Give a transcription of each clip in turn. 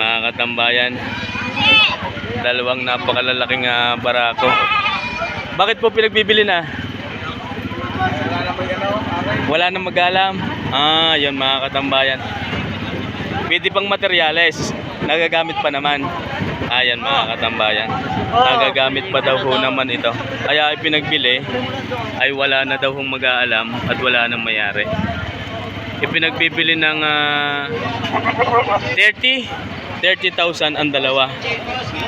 Mga katambayan, dalawang napakalalaking ah, barako. Bakit po pinagbibili na? Wala nang mag-alam. Ah, yun mga katambayan. Pwede pang materyales. Nagagamit pa naman. Ayan mga katambayan. Nagagamit pa daw ho naman ito. Kaya ipinagbili ay wala na daw hong mag-aalam at wala nang mayari. Ipinagbibili ng ah, 30 30,000 ang dalawa.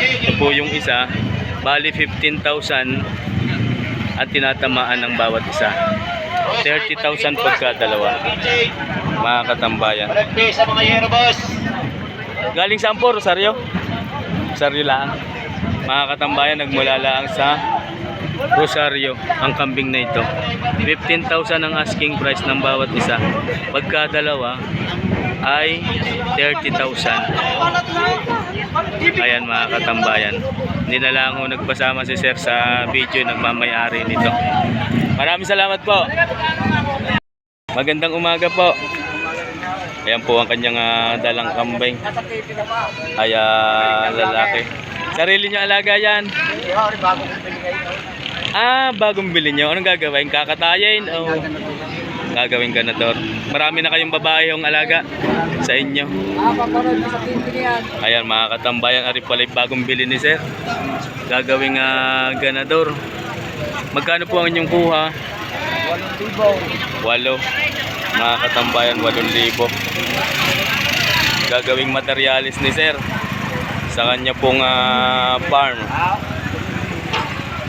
Ito po yung isa. Bali 15,000 at tinatamaan ng bawat isa. 30,000 pagka dalawa. Mga katambayan. Sa mga hero boss. Galing saan po, Rosario? Rosario lang. Mga katambayan, nagmula lang sa Rosario ang kambing na ito. 15,000 ang asking price ng bawat isa. Pagka dalawa ay 30,000. Ayan mga katambayan. Hindi na lang ako nagpasama si Sir sa video nagmamayari nito. Maraming salamat po. Magandang umaga po. Ayan po ang kanyang ah, dalang kambing. Ay ah, lalaki. Sarili niyo alaga yan. Ah, bagong bili niyo. Anong gagawin? Kakatayin o gagawin ganador? Marami na kayong babae yung alaga sa inyo. Ayan mga katambayan, ari pala yung bagong bili ni Sir. Gagawing ah, ganador. Magkano po ang inyong kuha? Walong libo. Walo. Mga katambayan, walong libo. Gagawing materialis ni Sir sa kanya pong ah, farm.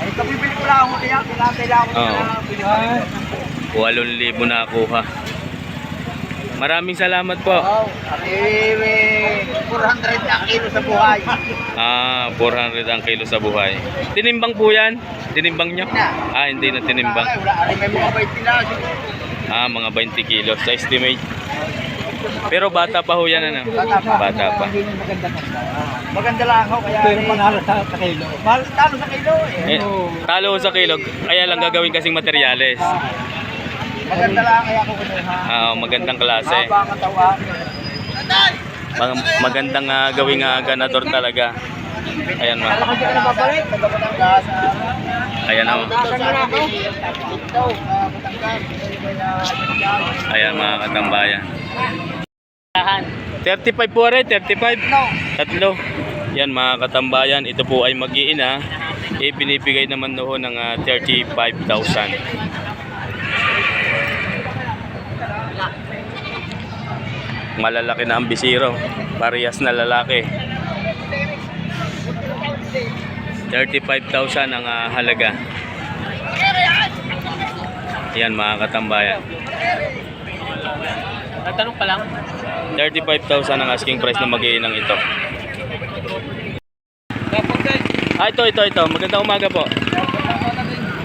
Ay, kapibili ko lang ako kaya kailangan ko na bilhin. Walong libo na kuha. Maraming salamat po. Wow. Eh, eh, 400 na kilo sa buhay. Ah, 400 ang kilo sa buhay. Tinimbang po yan? Tinimbang nyo? Na. Ah, hindi na tinimbang. May mga 20 na. siguro. Ah, mga 20 kilos sa estimate. Pero bata pa ho yan ano? Bata pa. Maganda lang ako kaya. Pero panalo sa, sa kilo. Mahal talo sa kilo eh. Eh, talo ho sa kilog. Kaya lang gagawin kasing materyales. Maganda lang kaya ako kinuha. Ah, magandang klase. Haba ang katawan. Mag- magandang ah, gawing ah, ganador talaga. Ayan ma. Ayan Batangas. Ayan mga katambayan. 35 po rin, 35. No. Tatlo. Yan mga katambayan, ito po ay mag-iina. Eh, binibigay naman noon ng ah, 35,000. Malalaki na ang bisiro. Parehas na lalaki. 35,000 ang ah, halaga. Yan mga katambayan. Natanong pa lang. 35,000 ang asking price ng mag-iinang ito. Ah, ito, ito, ito. Magandang umaga po.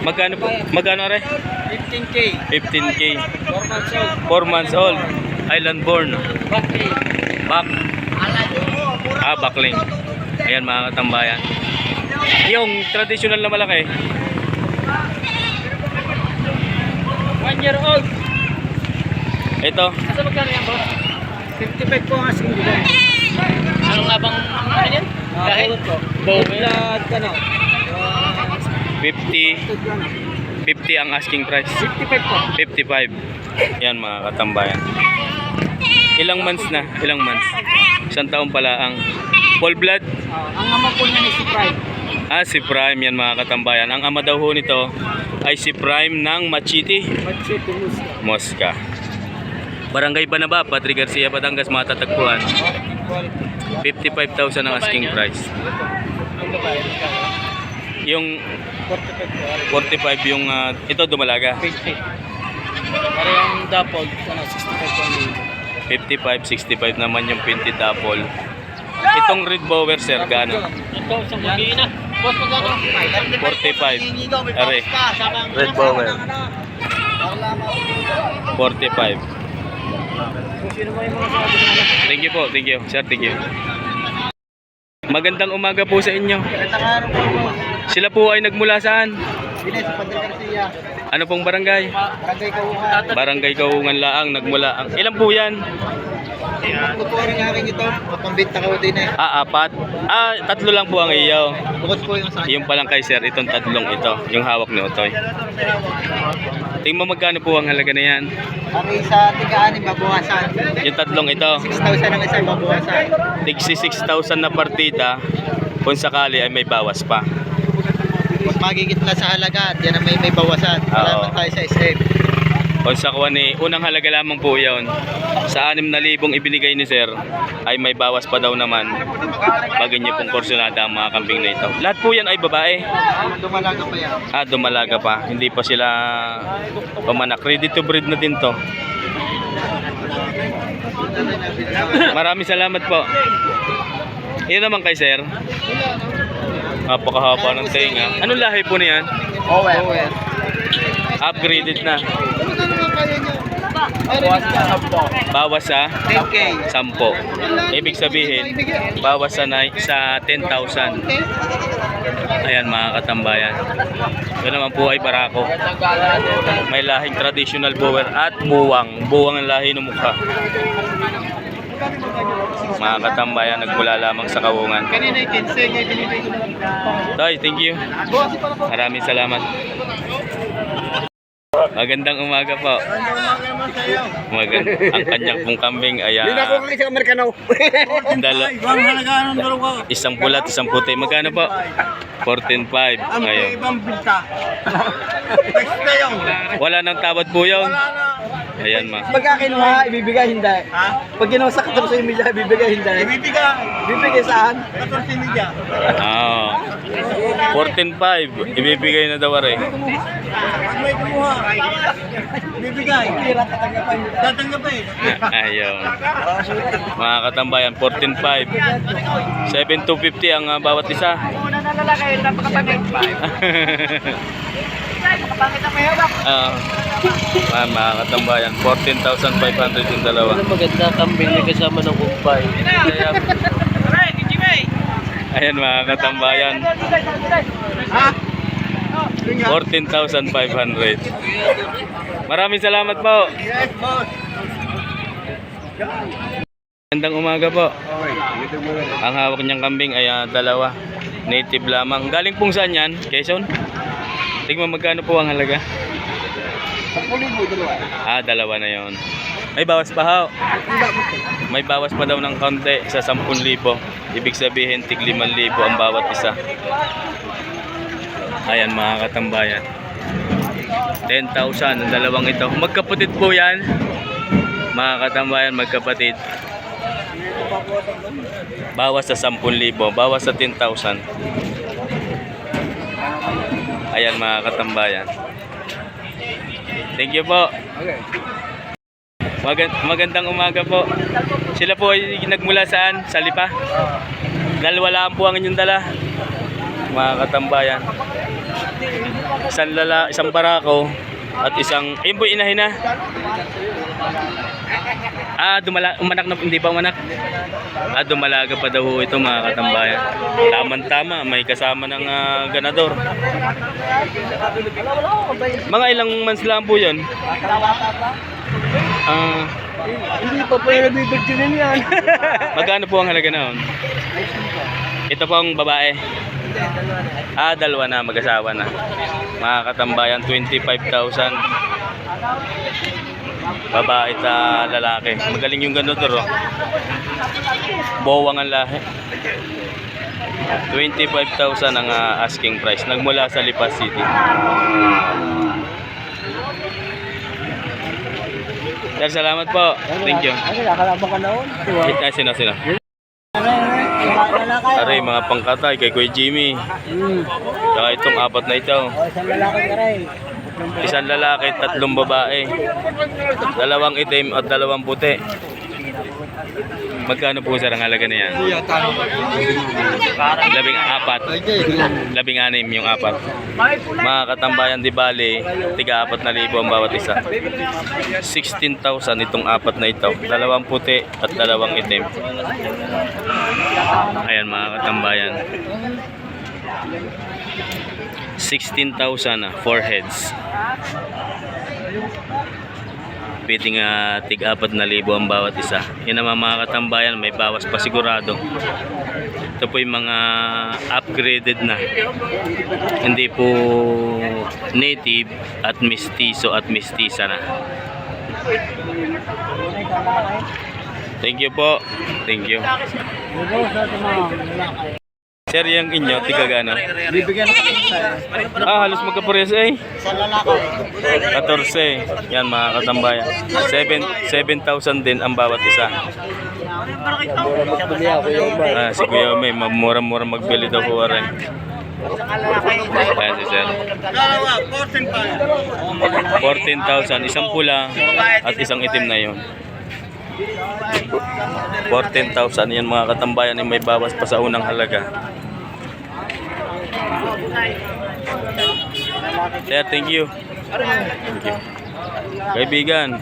Magkano po? Magkano re? 15K. 15K. 4 months old. 4 months old. Island born. Back. Ah, backling. Ayan mga katambayan. Yung traditional na malaki. 1 year old. Ito. Asa magkano yan, boss? 55 po ang asking dito. Ano nga bang ano yan? Dahil Bowlet ano? 50. 50 ang asking price. 55 po. 55. Yan mga katambayan. Ilang months na? Ilang months? Isang taon pala ang full blood. Ah, ang ama po niya ni si Pride. Ah, si Prime yan mga katambayan. Ang ama daw ho nito ay si Prime ng Machiti, Machete Muska. Mosca. Barangay Banaba, Patri Garcia, Batangas, matatagpuan. 55,000 ang asking price. Yung 45 po. 45 yung ah, ito dumalaga. 50. Para yung dapog, ano, 65 po ang libo. 55, 65 naman yung pinti double. Itong red bower sir, gano? Ito, isang mag-iina. Boss, magkano? 45. Are. Red bower. 45. Kung sino mo yung mga sabi na Thank you po, thank you. Sir, thank you. Magandang umaga po sa inyo. Sila po ay nagmula saan? Ano pong barangay? Barangay Kawungan. Barangay Kaungan Laang, nagmula ang... Ilan po yan? Kukuha rin aking ito. Mapambinta ko din eh. Ah, apat. Ah, tatlo lang po ang iyo. Bukod po yung sa Yung palang kay sir, itong tatlong ito. Yung hawak ni Otoy. Tingnan mo magkano po ang halaga na yan. Ang isa tigaan babawasan. Yung tatlong ito. 6,000 ang isa babawasan. Tigsi 6,000 na partida. Kung sakali ay may bawas pa. Kung magigit na sa halaga, yan ang may may bawasan. Man tayo sa SM. Kung sa kuwan ni, unang halaga lamang po yun. Sa 6,000 ibinigay ni sir, ay may bawas pa daw naman. Pag inyo pong kursunada ang mga kambing na ito. Lahat po yan ay babae. Dumalaga pa yan. Ah, dumalaga pa. Hindi pa sila pamanak. Ready to breed na din to. Maraming salamat po. Yun naman kay sir. Napakahaba ng tenga. Anong lahi po niyan? Owen. Owen. Upgraded na. Bawas na Bawas sa 10K. 10. Ibig sabihin, bawas sa, sa 10,000. Ayan mga katambayan. Ito naman po ay barako. May lahing traditional bower at buwang. Buwang ang lahi ng mukha. Mga katambayan, nagmula lamang sa kawungan. Kanina yung 15, ngayon binibigay ko na lang. Toy, thank you. Maraming salamat. Magandang umaga po. Magand ang kanyang pong kambing ay ah, isang Amerikano. dala, Ibang halaga ng dalawa. isang pulat, isang puti. Magkano po? 14.5. Ayun. ibang binta. Text na yun. Wala nang tawad po yun. Wala na. Ayan ma. Pagka kinuha, ibibigay hindi. Ha? Pag kinuha sa 14 media, ibibigay hindi. Ibibigay. Ibibigay saan? 14 media. Ah. 14.5. Ibibigay na daw rin. Pag may kumuha, ibibigay. Tatanggapin. Ayun. Mga katambayan, 14.5. 7,250 ang ah, bawat isa. Una na lalaki, napakapagod pa. Napakapangit na may hawak. Ah, ah, mga katambayan, 14,500 yung dalawa. maganda kambing na kasama ng kumpay. Ayan mga katambayan, Ha? 14,500. Maraming salamat po. Yes, boss. Magandang umaga po. Ang hawak niyang kambing ay ah, dalawa. Native lamang. Galing pong saan yan? Quezon? Tingnan magkano po ang halaga? Ah, dalawa na yon. May bawas pa ho. May bawas pa daw ng konti sa 10,000. Ibig sabihin, tig 5,000 ang bawat isa. Ayan mga katambayan. 10,000 ang dalawang ito. Magkapatid po yan. Mga katambayan, magkapatid. Bawas sa 10,000, bawas sa 10,000. Ayan mga katambayan. Thank you po. Magand- magandang umaga po. Sila po ay nagmula saan? Sa Lipa? Dalawa po ang inyong dala. Mga katambayan. Isang lala, isang barako at isang ayun po inahin na. Ah, dumala, umanak na, hindi pa umanak. Ah, dumalaga pa daw ito mga katambayan. Tamang-tama, may kasama ng ah, ganador. Mga ilang months lang po yun. Ah, Hindi pa po yung nabibigyan yan. magkano po ang halaga noon? Ito po ang babae. Ah, dalawa na, mag-asawa na. Mga katambayan, 25,000. Babae at lalaki. Magaling yung ganador. Oh. Bowang ang lahi. 25,000 ang ah, asking price. Nagmula sa Lipas City. Sir, salamat po. Thank you. Ano, nakalaban ka noon? Eh, sino, sino? Aray, mga pangkatay kay Kuya Jimmy. Hmm. Saka itong apat na ito. O, isang lalaki ka. Isang lalaki, tatlong babae. Dalawang itim at dalawang puti. Magkano po sir ang halaga na yan? Labing apat. Labing anim yung apat. Mga katambayan di bali, tiga apat na libo ang bawat isa. 16,000 itong apat na ito. Dalawang puti at dalawang itim. Ayan mga katambayan. 16,000 na, 4 heads. pwedeng uh, tig apat na libo ang bawat isa. Yan naman mga katambayan, may bawas pa sigurado. Ito po yung mga upgraded na. Hindi po native at mestizo at mestiza na. Thank you po. Thank you. Sir, yung inyo, tiga gano? Bibigyan ako sa Ah, halos magkapares eh. sa lalaki. 14. Yan mga katambayan. 7 7,000 din ang bawat isa. Ah, si Kuya May, mura-mura magbili daw po rin. Ayan si Sir. 14,000. Isang pula at isang itim na yon. 14,000. Yan mga katambayan ay may bawas pa sa unang halaga. Sir, thank you. Thank you. Kaibigan,